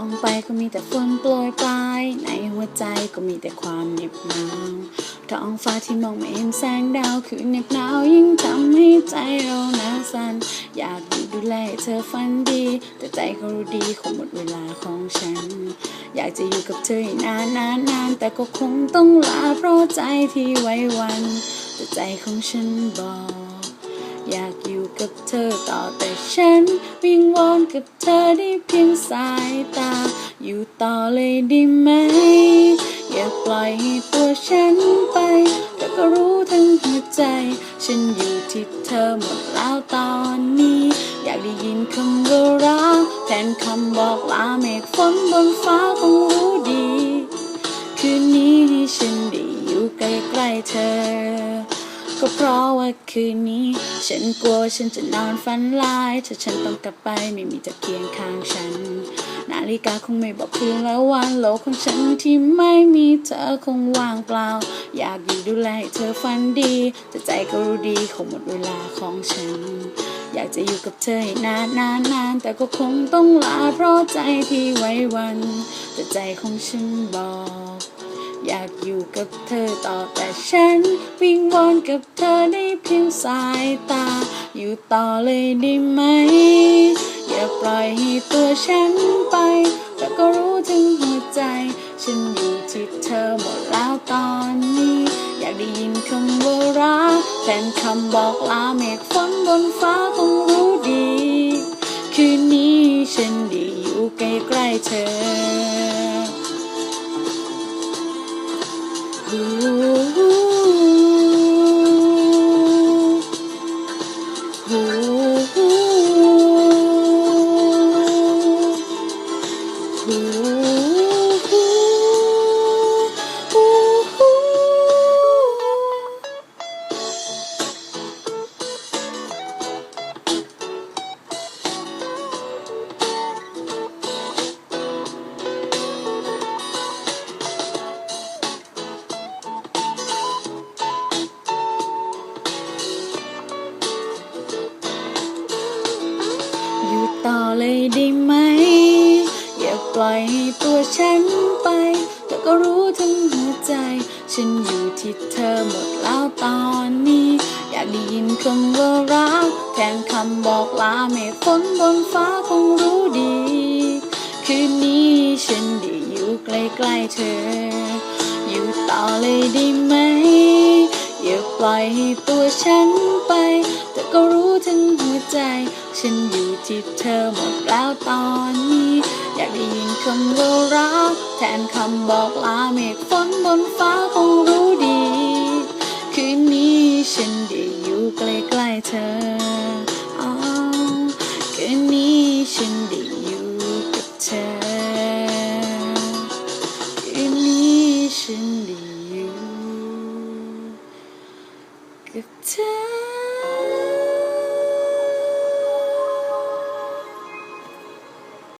องไปก็มีแต่ฝนโปรยปลาย ในหัวใจก็มีแต่ความเหน็บหนาวท้องฟ้าที่มองไม่เห็นแสงดาวคือเหน็บหนาวยิ่งทำให้ใจเราหนาวสั่นอยากอยู่ดูแลให้เธอฝันดี แต่ใจก็รู้ดีคงหมดเวลาของฉัน อยากจะอยู่กับเธอให้นานนานนานแต่ก็คงต้องลาเพราะใจที่ไว้วันแต่ใจของฉันบอก อยากอยู่กับเธอต่อแต่ฉัน วิงวอนกับเธอได้เพียงสายตา อยู่ต่อเลยด้ไหม อย่าปล่อยให้ตัวฉันไปเธอก็รู้ทั้งหัวใจ ฉันอยู่ที่เธอหมดแล้วตอนนี้ อยากได้ยินคำว่ารักแทนคำบอกลาเมฆฝนบนฟ้าคงรู้ดี คืนนี้ให้ฉันได้อยู่ใกล้ๆเธอ ก็เพราะว่าคืนนี้ ฉันกลัวฉันจะนอนฝันลายถ้าฉันต้องกลับไปไม่มีเธอเคียงข้างฉัน นาฬิกาคงไม่บอกคืนและวันโลกของฉันที่ไม่มีเธอคงว่างเปล่า อยากอยู่ดูแลให้เธอฝันดีแต่ใจก็รู้ดีคงหมดเวลาของฉัน อยากจะอยู่กับเธอให้นานนานนานแต่ก็คงต้องลาเพราะใจที่ไว้วัน แต่ใจของฉันบอก อยากอยู่กับเธอต่อแต่ฉัน วิงวอนกับเธอได้เพียงสายตา อยู่ต่อเลยได้ไหม อย่าปล่อยให้ตัวฉันไปแต่ก็รู้ถึงหัวใจ ฉันอยู่ที่เธอหมดแล้วตอนนี้ อยากได้ยินคำว่ารักแทนคำบอกลาเมฆฝนบนฟ้าคงรู้ดี คืนนี้ฉันได้อยู่ใกล้ๆเธอ อยู่ ต่อเลยได้ไหม อย่าปล่อยตัวฉันไปแต่ก็รู้ทั้งหัวใจ ฉันอยู่ที่เธอหมดแล้วตอนนี้ อยากได้ยินคำว่ารักแทนคำบอกลาเมฆฝนบนฟ้าคงรู้ดี คืนนี้ฉันได้อยู่ใกล้ๆเธอ อยู่ต่อเลยได้ไหม อย่าปล่อยตัวฉันไป แต่ก็รู้ ใจ ฉันอยู่ที่เธอหมดแล้วตอนนี้ อยากได้ยินคำว่ารักแทนคำบอกลาเมฆฝนบนฟ้าคงรู้ดี คืนนี้ฉันได้อยู่ใกล้ๆเธออ๋อคืนนี้ฉันได้อยู่กับเธอ คืนนี้ฉันได้อยู่กับเธอ